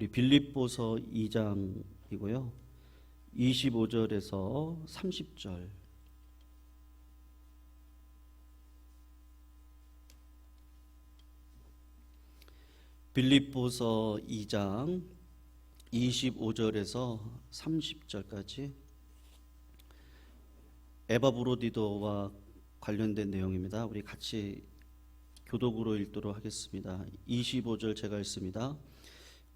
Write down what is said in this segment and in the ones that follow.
우리 빌립보서 2장이고요. 25절에서 30절. 빌립보서 2장 25절에서 30절까지 에바브로디도와 관련된 내용입니다. 우리 같이 교독으로 읽도록 하겠습니다. 25절 제가 읽습니다.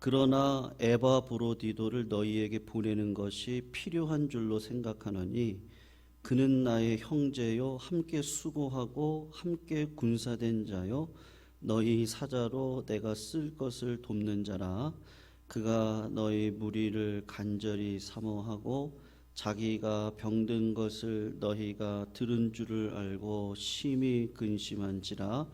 그러나 에바브로디도를 너희에게 보내는 것이 필요한 줄로 생각하노니 그는 나의 형제요 함께 수고하고 함께 군사된 자요 너희 사자로 내가 쓸 것을 돕는 자라. 그가 너희 무리를 간절히 사모하고 자기가 병든 것을 너희가 들은 줄을 알고 심히 근심한지라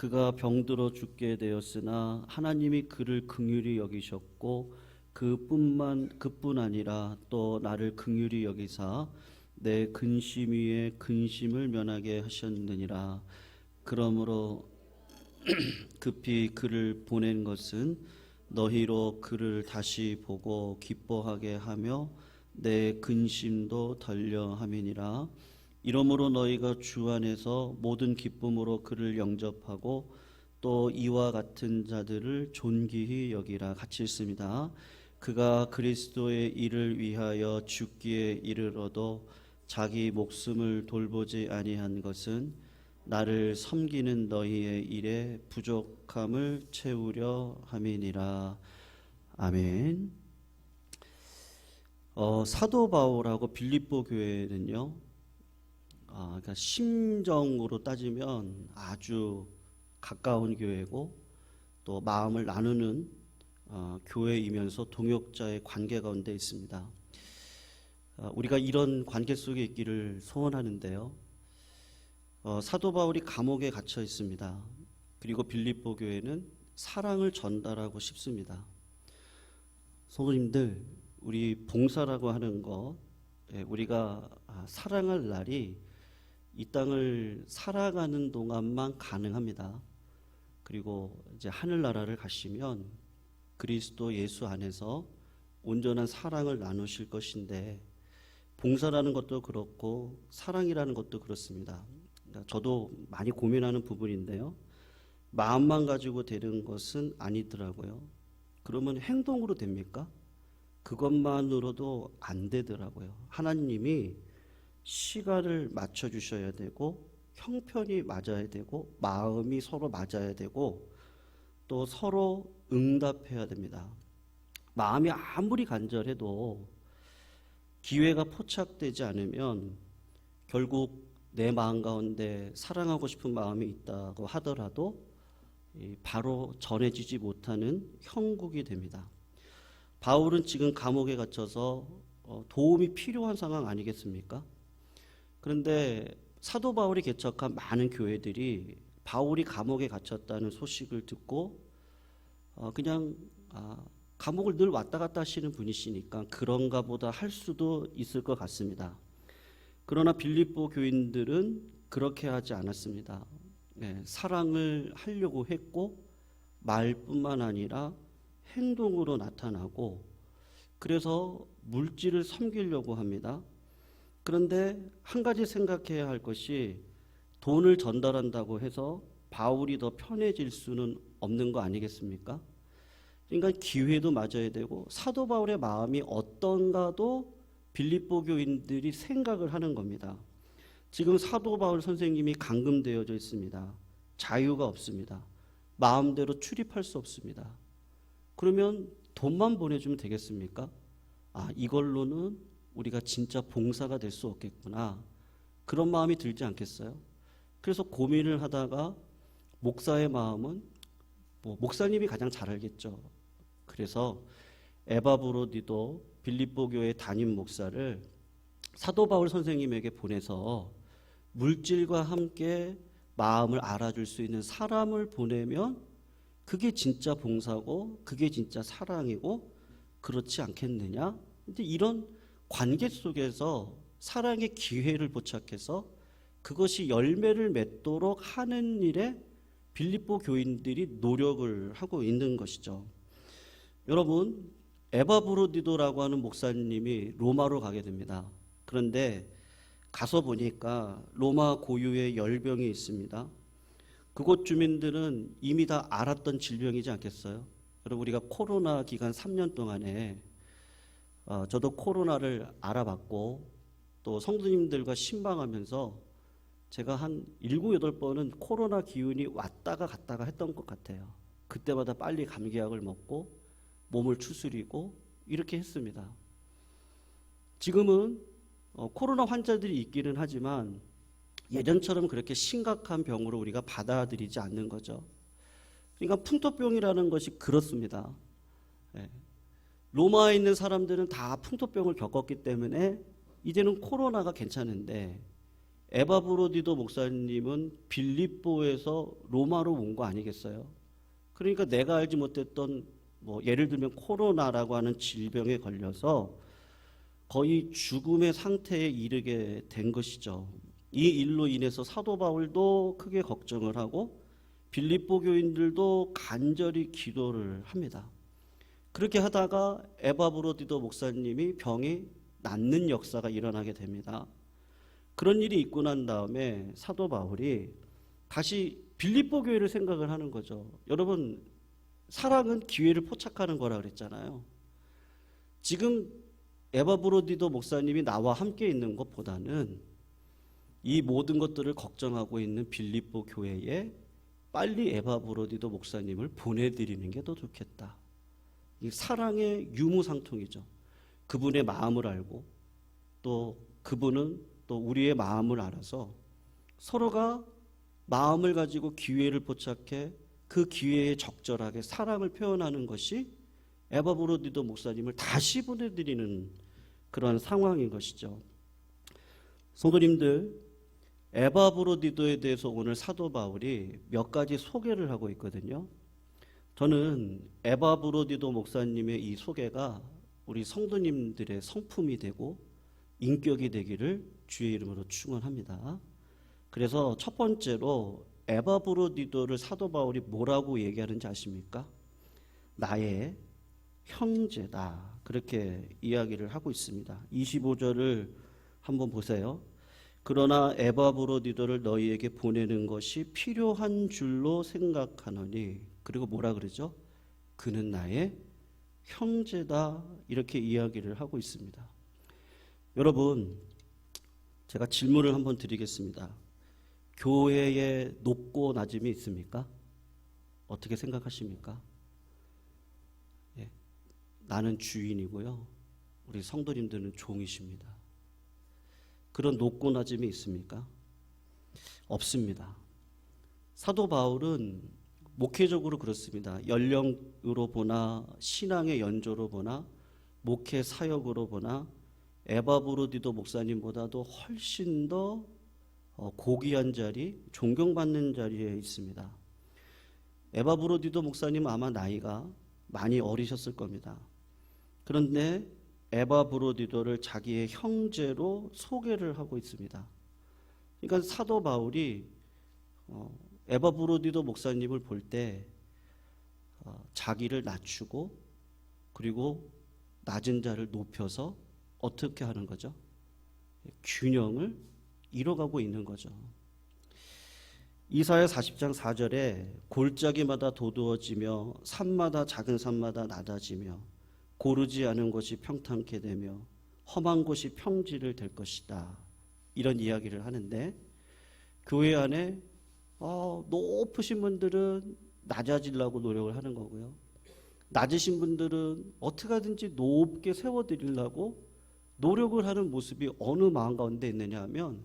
그가 병들어 죽게 되었으나 하나님이 그를 긍휼히 여기셨고 그뿐만 그뿐 아니라 또 나를 긍휼히 여기사 내 근심 위에 근심을 면하게 하셨느니라. 그러므로 급히 그를 보낸 것은 너희로 그를 다시 보고 기뻐하게 하며 내 근심도 덜려 함이니라 이러므로 너희가 주 안에서 모든 기쁨으로 그를 영접하고 또 이와 같은 자들을 존귀히 여기라 같이 읽습니다. 그가 그리스도의 일을 위하여 죽기에 이르러도 자기 목숨을 돌보지 아니한 것은 나를 섬기는 너희의 일에 부족함을 채우려 함이니라. 아멘. 어, 사도 바울하고 빌립보 교회는요. 아, 그러니까 심정으로 따지면 아주 가까운 교회고 또 마음을 나누는 어, 교회이면서 동역자의 관계 가운데 있습니다. 어, 우리가 이런 관계 속에 있기를 소원하는데요. 어, 사도 바울이 감옥에 갇혀 있습니다. 그리고 빌립보 교회는 사랑을 전달하고 싶습니다. 성도님들, 우리 봉사라고 하는 것, 예, 우리가 아, 사랑할 날이 이 땅을 살아가는 동안만 가능합니다. 그리고 이제 하늘나라를 가시면 그리스도 예수 안에서 온전한 사랑을 나누실 것인데 봉사라는 것도 그렇고 사랑이라는 것도 그렇습니다. 그러니까 저도 많이 고민하는 부분인데요. 마음만 가지고 되는 것은 아니더라고요. 그러면 행동으로 됩니까? 그것만으로도 안 되더라고요. 하나님이 시간을 맞춰 주셔야 되고 형편이 맞아야 되고 마음이 서로 맞아야 되고 또 서로 응답해야 됩니다. 마음이 아무리 간절해도 기회가 포착되지 않으면 결국 내 마음 가운데 사랑하고 싶은 마음이 있다고 하더라도 바로 전해지지 못하는 형국이 됩니다. 바울은 지금 감옥에 갇혀서 어, 도움이 필요한 상황 아니겠습니까? 그런데 사도 바울이 개척한 많은 교회들이 바울이 감옥에 갇혔다는 소식을 듣고 어, 그냥 아, 감옥을 늘 왔다 갔다 하시는 분이시니까 그런가 보다 할 수도 있을 것 같습니다. 그러나 빌립보 교인들은 그렇게 하지 않았습니다. 네, 사랑을 하려고 했고 말뿐만 아니라 행동으로 나타나고 그래서 물질을 섬기려고 합니다. 그런데 한 가지 생각해야 할 것이 돈을 전달한다고 해서 바울이 더 편해질 수는 없는 거 아니겠습니까? 그러니까 기회도 맞아야 되고 사도 바울의 마음이 어떤가도 빌립보 교인들이 생각을 하는 겁니다. 지금 사도 바울 선생님이 감금되어져 있습니다. 자유가 없습니다. 마음대로 출입할 수 없습니다. 그러면 돈만 보내주면 되겠습니까? 아, 이걸로는 우리가 진짜 봉사가 될 수 없겠구나. 그런 마음이 들지 않겠어요? 그래서 고민을 하다가 목사의 마음은 뭐 목사님이 가장 잘 알겠죠. 그래서 에바 브로디도 빌립보 교회 담임 목사를 사도 바울 선생님에게 보내서 물질과 함께 마음을 알아줄 수 있는 사람을 보내면 그게 진짜 봉사고 그게 진짜 사랑이고 그렇지 않겠느냐? 근데 이런 관계 속에서 사랑의 기회를 포착해서 그것이 열매를 맺도록 하는 일에 빌립보 교인들이 노력을 하고 있는 것이죠. 여러분 에바 브로디도라고 하는 목사님이 로마로 가게 됩니다. 그런데 가서 보니까 로마 고유의 열병이 있습니다. 그곳 주민들은 이미 다 알았던 질병이지 않겠어요? 여러분 우리가 코로나 기간 3년 동안에 어, 저도 코로나를 알아봤고 또 성도님들과 신방하면서 제가 한 7, 8번은 코로나 기운이 왔다가 갔다가 했던 것 같아요. 그때마다 빨리 감기약을 먹고 몸을 추스리고 이렇게 했습니다. 지금은 어, 코로나 환자들이 있기는 하지만 예전처럼 그렇게 심각한 병으로 우리가 받아들이지 않는 거죠. 그러니까 풍토병이라는 것이 그렇습니다. 예. 로마에 있는 사람들은 다 풍토병을 겪었기 때문에 이제는 코로나가 괜찮은데 에바 브로디도 목사님은 빌립보에서 로마로 온 거 아니겠어요? 그러니까 내가 알지 못했던 뭐 예를 들면 코로나라고 하는 질병에 걸려서 거의 죽음의 상태에 이르게 된 것이죠. 이 일로 인해서 사도 바울도 크게 걱정을 하고 빌립보 교인들도 간절히 기도를 합니다. 그렇게 하다가 에바브로디도 목사님이 병이 낫는 역사가 일어나게 됩니다. 그런 일이 있고 난 다음에 사도 바울이 다시 빌립보 교회를 생각을 하는 거죠. 여러분 사랑은 기회를 포착하는 거라 그랬잖아요. 지금 에바브로디도 목사님이 나와 함께 있는 것보다는 이 모든 것들을 걱정하고 있는 빌립보 교회에 빨리 에바브로디도 목사님을 보내드리는 게 더 좋겠다. 이 사랑의 유무상통이죠. 그분의 마음을 알고 또 그분은 또 우리의 마음을 알아서 서로가 마음을 가지고 기회를 포착해 그 기회에 적절하게 사랑을 표현하는 것이 에바브로디도 목사님을 다시 보내드리는 그런 상황인 것이죠. 성도님들, 에바브로디도에 대해서 오늘 사도 바울이 몇 가지 소개를 하고 있거든요. 저는 에바 브로디도 목사님의 이 소개가 우리 성도님들의 성품이 되고 인격이 되기를 주의 이름으로 축원합니다. 그래서 첫 번째로 에바 브로디도를 사도 바울이 뭐라고 얘기하는지 아십니까? 나의 형제다. 그렇게 이야기를 하고 있습니다. 25절을 한번 보세요. 그러나 에바 브로디도를 너희에게 보내는 것이 필요한 줄로 생각하노니 그리고 뭐라 그러죠? 그는 나의 형제다 이렇게 이야기를 하고 있습니다. 여러분 제가 질문을 한번 드리겠습니다. 교회에 높고 낮음이 있습니까? 어떻게 생각하십니까? 예, 나는 주인이고요. 우리 성도님들은 종이십니다. 그런 높고 낮음이 있습니까? 없습니다. 사도 바울은 목회적으로 그렇습니다. 연령으로 보나 신앙의 연조로 보나 목회 사역으로 보나 에바 브로디도 목사님보다도 훨씬 더 어, 고귀한 자리, 존경받는 자리에 있습니다. 에바 브로디도 목사님 아마 나이가 많이 어리셨을 겁니다. 그런데 에바 브로디도를 자기의 형제로 소개를 하고 있습니다. 그러니까 사도 바울이 어, 에바브로디도 목사님을 볼때 어, 자기를 낮추고 그리고 낮은 자를 높여서 어떻게 하는 거죠? 균형을 이뤄가고 있는 거죠. 이사야 40장 4절에 골짜기마다 도두어지며 산마다 작은 산마다 낮아지며 고르지 않은 곳이 평탄케 되며 험한 곳이 평지를 될 것이다. 이런 이야기를 하는데 교회 안에 어, 높으신 분들은 낮아지려고 노력을 하는 거고요. 낮으신 분들은 어떻게 하든지 높게 세워드리려고 노력을 하는 모습이 어느 마음 가운데 있느냐 하면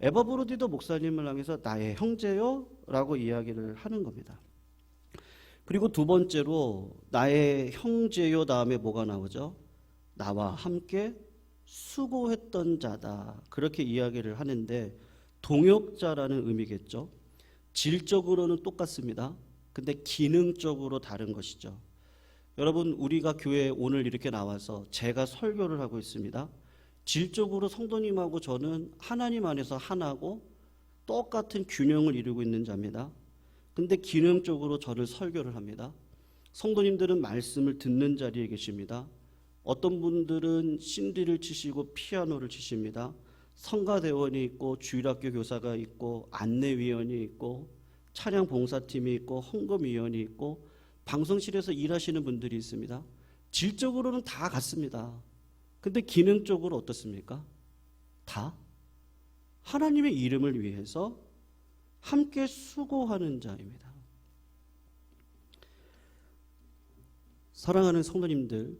에바브로디도 목사님을 향해서 나의 형제요 라고 이야기를 하는 겁니다. 그리고 두 번째로 나의 형제요 다음에 뭐가 나오죠? 나와 함께 수고했던 자다. 그렇게 이야기를 하는데 동역자라는 의미겠죠. 질적으로는 똑같습니다. 근데 기능적으로 다른 것이죠. 여러분, 우리가 교회에 오늘 이렇게 나와서 제가 설교를 하고 있습니다. 질적으로 성도님하고 저는 하나님 안에서 하나고 똑같은 균형을 이루고 있는 자입니다. 근데 기능적으로 저를 설교를 합니다. 성도님들은 말씀을 듣는 자리에 계십니다. 어떤 분들은 신디를 치시고 피아노를 치십니다. 성가대원이 있고 주일학교 교사가 있고 안내위원이 있고 차량 봉사팀이 있고 헌금위원이 있고 방송실에서 일하시는 분들이 있습니다. 질적으로는 다 같습니다. 근데 기능적으로 어떻습니까? 다 하나님의 이름을 위해서 함께 수고하는 자입니다. 사랑하는 성도님들,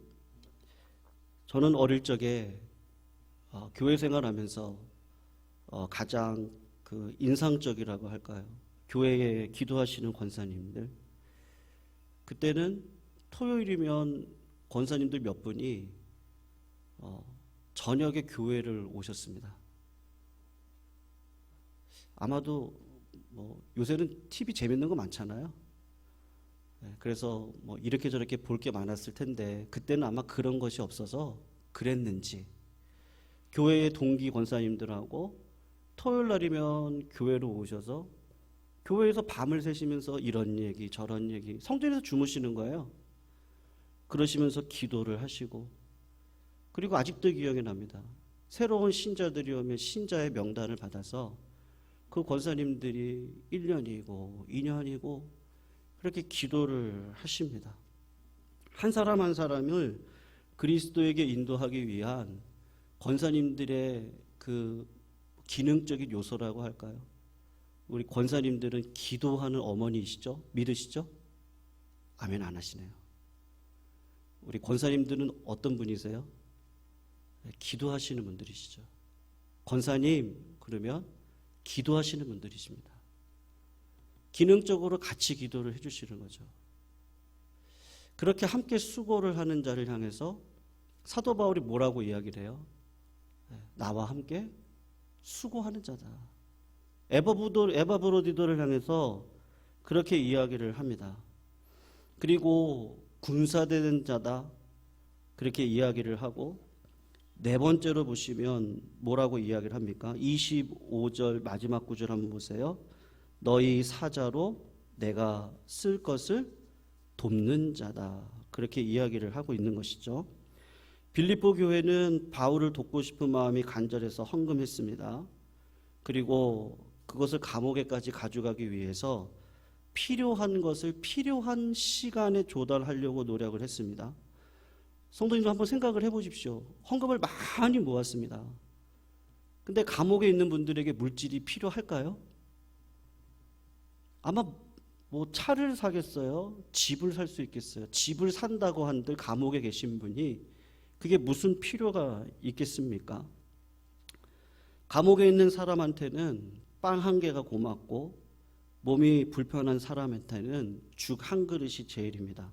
저는 어릴 적에 어, 교회 생활하면서 어, 가장 그 인상적이라고 할까요? 교회에 기도하시는 권사님들. 그때는 토요일이면 권사님들 몇 분이 어, 저녁에 교회를 오셨습니다. 아마도 뭐 요새는 TV 재밌는 거 많잖아요. 네, 그래서 뭐 이렇게 저렇게 볼 게 많았을 텐데 그때는 아마 그런 것이 없어서 그랬는지 교회의 동기 권사님들하고 토요일 날이면 교회로 오셔서 교회에서 밤을 새시면서 이런 얘기 저런 얘기 성전에서 주무시는 거예요. 그러시면서 기도를 하시고 그리고 아직도 기억이 납니다. 새로운 신자들이 오면 신자의 명단을 받아서 그 권사님들이 1년이고 2년이고 그렇게 기도를 하십니다. 한 사람 한 사람을 그리스도에게 인도하기 위한 권사님들의 그 기능적인 요소라고 할까요? 우리 권사님들은 기도하는 어머니이시죠? 믿으시죠? 아멘 안 하시네요. 우리 권사님들은 어떤 분이세요? 네, 기도하시는 분들이시죠. 권사님 그러면 기도하시는 분들이십니다. 기능적으로 같이 기도를 해주시는 거죠. 그렇게 함께 수고를 하는 자를 향해서 사도 바울이 뭐라고 이야기를 해요? 네, 나와 함께 수고하는 자다. 에바부도 에바브로디도를 향해서 그렇게 이야기를 합니다. 그리고 군사되는 자다. 그렇게 이야기를 하고 네 번째로 보시면 뭐라고 이야기를 합니까? 25절 마지막 구절 한번 보세요. 너희 사자로 내가 쓸 것을 돕는 자다. 그렇게 이야기를 하고 있는 것이죠. 빌립보 교회는 바울을 돕고 싶은 마음이 간절해서 헌금했습니다. 그리고 그것을 감옥에까지 가져가기 위해서 필요한 것을 필요한 시간에 조달하려고 노력을 했습니다. 성도님도 한번 생각을 해보십시오. 헌금을 많이 모았습니다. 근데 감옥에 있는 분들에게 물질이 필요할까요? 아마 뭐 차를 사겠어요? 집을 살 수 있겠어요? 집을 산다고 한들 감옥에 계신 분이 그게 무슨 필요가 있겠습니까? 감옥에 있는 사람한테는 빵 한 개가 고맙고 몸이 불편한 사람한테는 죽 한 그릇이 제일입니다.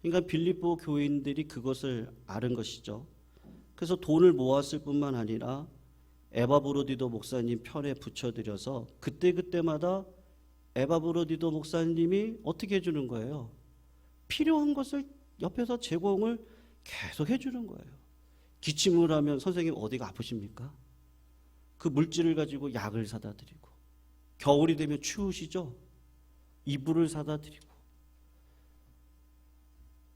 그러니까 빌립보 교인들이 그것을 아는 것이죠. 그래서 돈을 모았을 뿐만 아니라 에바브로디도 목사님 편에 붙여드려서 그때그때마다 에바브로디도 목사님이 어떻게 해주는 거예요? 필요한 것을 옆에서 제공을 계속 해주는 거예요. 기침을 하면 선생님 어디가 아프십니까? 그 물질을 가지고 약을 사다 드리고 겨울이 되면 추우시죠? 이불을 사다 드리고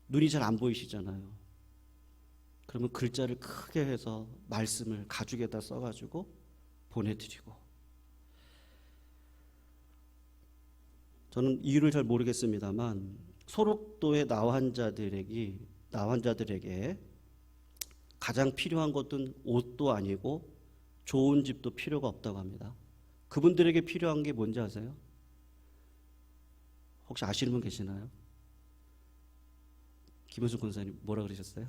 눈이 잘 안 보이시잖아요. 그러면 글자를 크게 해서 말씀을 가죽에다 써가지고 보내드리고 저는 이유를 잘 모르겠습니다만 소록도의 나환자들에게 나환자들에게 가장 필요한 것은 옷도 아니고 좋은 집도 필요가 없다고 합니다. 그분들에게 필요한 게 뭔지 아세요? 혹시 아시는 분 계시나요? 김은수 권사님 뭐라 그러셨어요?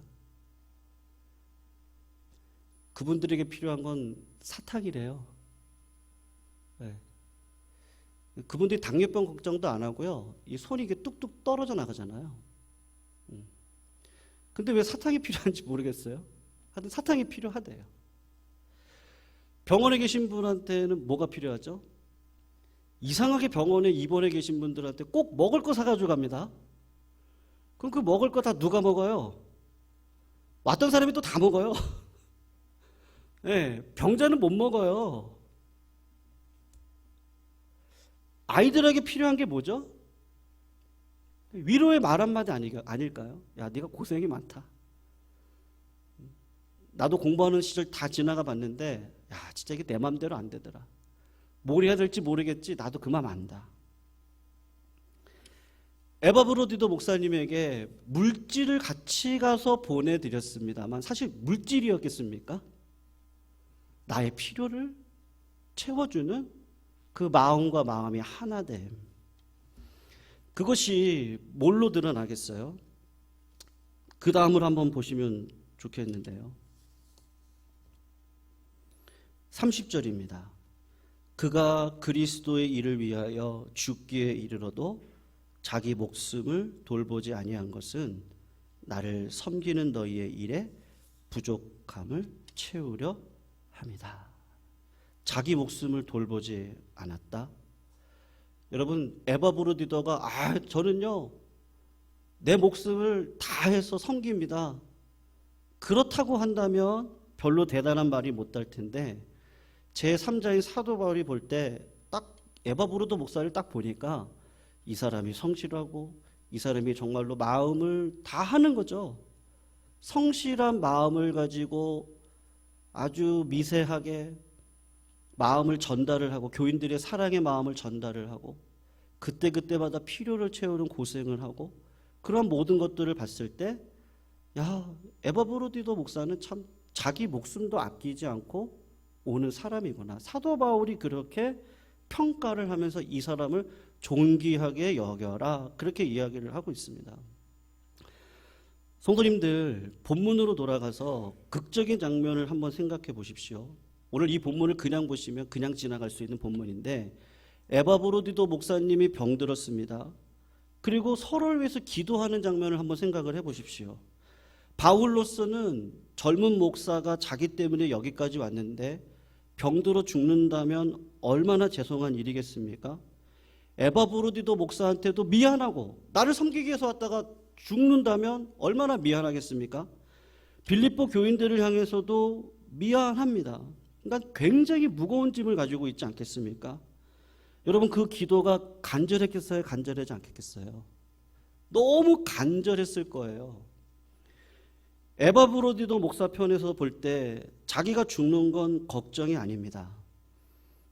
그분들에게 필요한 건 사탕이래요. 네. 그분들이 당뇨병 걱정도 안 하고요. 이 손이 이게 뚝뚝 떨어져 나가잖아요. 음. 근데 왜 사탕이 필요한지 모르겠어요. 하여튼 사탕이 필요하대요. 병원에 계신 분한테는 뭐가 필요하죠? 이상하게 병원에 입원해 계신 분들한테 꼭 먹을 거 사가지고 갑니다. 그럼 그 먹을 거 다 누가 먹어요? 왔던 사람이 또 다 먹어요. 네, 병자는 못 먹어요. 아이들에게 필요한 게 뭐죠? 위로의 말 한마디 아닐까요? 야, 네가 고생이 많다. 나도 공부하는 시절 다 지나가 봤는데, 야, 진짜 이게 내 맘대로 안 되더라. 뭘 해야 될지 모르겠지. 나도 그맘 안다. 에바 브로디도 목사님에게 물질을 같이 가서 보내드렸습니다만 사실 물질이었겠습니까? 나의 필요를 채워주는 그 마음과 마음이 하나 됨. 그것이 뭘로 드러나겠어요? 그 다음을 한번 보시면 좋겠는데요. 30절입니다. 그가 그리스도의 일을 위하여 죽기에 이르러도 자기 목숨을 돌보지 아니한 것은 나를 섬기는 너희의 일에 부족함을 채우려 합니다. 자기 목숨을 돌보지 않았다. 여러분 에바브로디더가 아 저는요 내 목숨을 다해서 섬깁니다. 그렇다고 한다면 별로 대단한 말이 못할 텐데 제 3자인 사도 바울이 볼 때 딱 에바브로도 목사를 딱 보니까 이 사람이 성실하고 이 사람이 정말로 마음을 다 하는 거죠. 성실한 마음을 가지고 아주 미세하게 마음을 전달을 하고 교인들의 사랑의 마음을 전달을 하고 그때 그때마다 필요를 채우는 고생을 하고 그런 모든 것들을 봤을 때 야, 에바브로디도 목사는 참 자기 목숨도 아끼지 않고 오는 사람이구나. 사도 바울이 그렇게 평가를 하면서 이 사람을 존귀하게 여겨라. 그렇게 이야기를 하고 있습니다. 성도님들, 본문으로 돌아가서 극적인 장면을 한번 생각해 보십시오. 오늘 이 본문을 그냥 보시면 그냥 지나갈 수 있는 본문인데 에바브로디도 목사님이 병들었습니다. 그리고 서로를 위해서 기도하는 장면을 한번 생각을 해 보십시오. 바울로서는 젊은 목사가 자기 때문에 여기까지 왔는데 병들어 죽는다면 얼마나 죄송한 일이겠습니까? 에바브로디도 목사한테도 미안하고 나를 섬기기 위해서 왔다가 죽는다면 얼마나 미안하겠습니까? 빌립보 교인들을 향해서도 미안합니다. 그러니까 굉장히 무거운 짐을 가지고 있지 않겠습니까? 여러분 그 기도가 간절했겠어요? 간절하지 않겠어요? 너무 간절했을 거예요. 에바 브로디도 목사 편에서 볼 때 자기가 죽는 건 걱정이 아닙니다.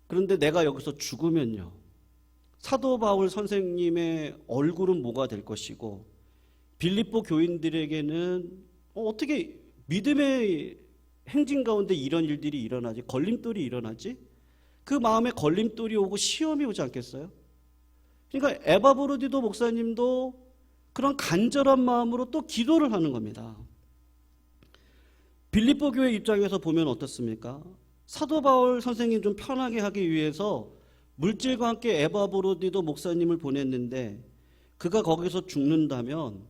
그런데 내가 여기서 죽으면요. 사도 바울 선생님의 얼굴은 뭐가 될 것이고 빌립보 교인들에게는 어, 어떻게 믿음의 행진 가운데 이런 일들이 일어나지 걸림돌이 일어나지 그 마음에 걸림돌이 오고 시험이 오지 않겠어요? 그러니까 에바브로디도 목사님도 그런 간절한 마음으로 또 기도를 하는 겁니다. 빌립보 교회 입장에서 보면 어떻습니까? 사도 바울 선생님 좀 편하게 하기 위해서 물질과 함께 에바브로디도 목사님을 보냈는데 그가 거기서 죽는다면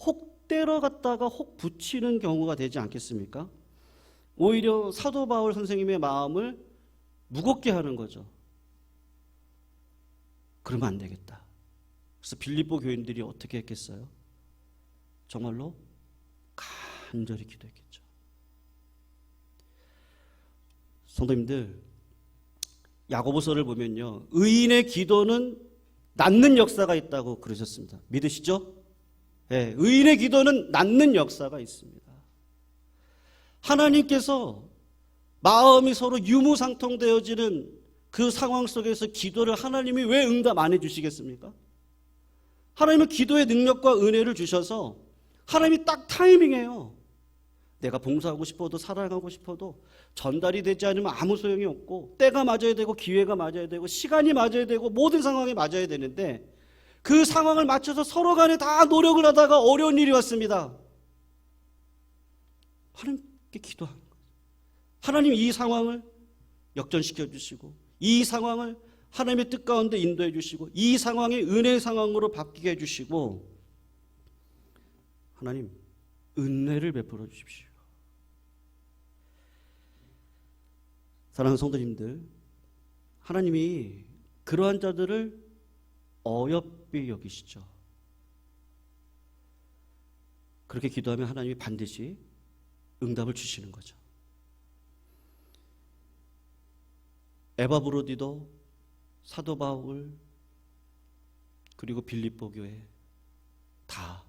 혹 때려 갔다가 혹 붙이는 경우가 되지 않겠습니까? 오히려 사도 바울 선생님의 마음을 무겁게 하는 거죠. 그러면 안 되겠다. 그래서 빌립보 교인들이 어떻게 했겠어요? 정말로 간절히 기도했겠죠. 성도님들, 야고보서를 보면요. 의인의 기도는 낫는 역사가 있다고 그러셨습니다. 믿으시죠? 네, 의인의 기도는 낫는 역사가 있습니다. 하나님께서 마음이 서로 유무상통되어지는 그 상황 속에서 기도를 하나님이 왜 응답 안 해주시겠습니까? 하나님은 기도의 능력과 은혜를 주셔서 하나님이 딱 타이밍이에요. 내가 봉사하고 싶어도 사랑하고 싶어도 전달이 되지 않으면 아무 소용이 없고 때가 맞아야 되고 기회가 맞아야 되고 시간이 맞아야 되고 모든 상황이 맞아야 되는데 그 상황을 맞춰서 서로 간에 다 노력을 하다가 어려운 일이 왔습니다. 하나님께 기도하는 거예요. 하나님 이 상황을 역전시켜 주시고 이 상황을 하나님의 뜻 가운데 인도해 주시고 이 상황이 은혜의 상황으로 바뀌게 해 주시고 하나님 은혜를 베풀어 주십시오. 사랑하는 성도님들, 하나님이 그러한 자들을 어여삐 여기시죠. 그렇게 기도하면 하나님이 반드시 응답을 주시는 거죠. 에바 브로디도 사도 바울 그리고 빌립보 교회 다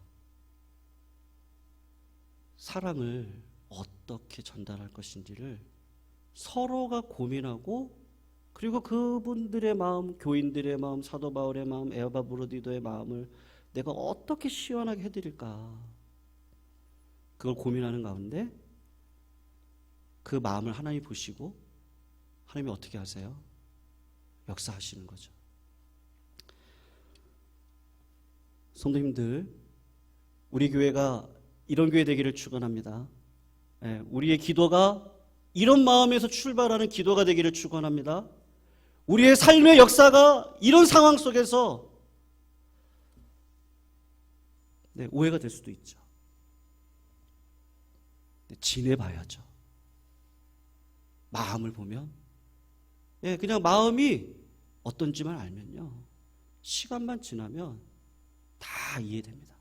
사랑을 어떻게 전달할 것인지를 서로가 고민하고 그리고 그분들의 마음, 교인들의 마음, 사도 바울의 마음, 에바 브로디도의 마음을 내가 어떻게 시원하게 해드릴까? 그걸 고민하는 가운데 그 마음을 하나님 보시고 하나님이 어떻게 하세요? 역사하시는 거죠. 성도님들, 우리 교회가 이런 교회 되기를 축원합니다. 예, 우리의 기도가 이런 마음에서 출발하는 기도가 되기를 축원합니다. 우리의 삶의 역사가 이런 상황 속에서 네, 오해가 될 수도 있죠. 네, 지내봐야죠. 마음을 보면, 예, 그냥 마음이 어떤지만 알면요. 시간만 지나면 다 이해됩니다.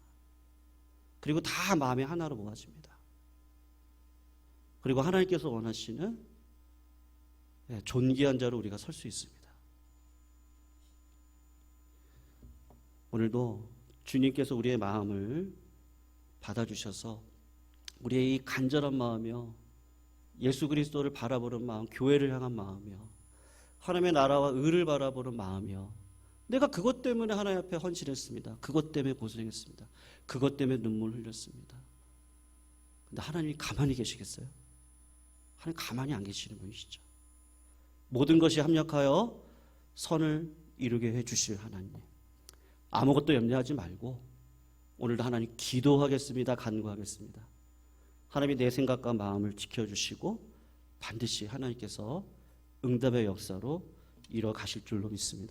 그리고 다 마음의 하나로 모아집니다. 그리고 하나님께서 원하시는 예, 존귀한 자로 우리가 설 수 있습니다. 오늘도 주님께서 우리의 마음을 받아주셔서 우리의 이 간절한 마음이요. 예수 그리스도를 바라보는 마음, 교회를 향한 마음이요. 하나님의 나라와 의를 바라보는 마음이요. 내가 그것 때문에 하나님 앞에 헌신했습니다. 그것 때문에 고생했습니다. 그것 때문에 눈물 흘렸습니다. 근데 하나님이 가만히 계시겠어요? 하나님 가만히 안 계시는 분이시죠. 모든 것이 합력하여 선을 이루게 해 주실 하나님. 아무것도 염려하지 말고 오늘도 하나님 기도하겠습니다. 간구하겠습니다. 하나님이 내 생각과 마음을 지켜주시고 반드시 하나님께서 응답의 역사로 이뤄 가실 줄로 믿습니다.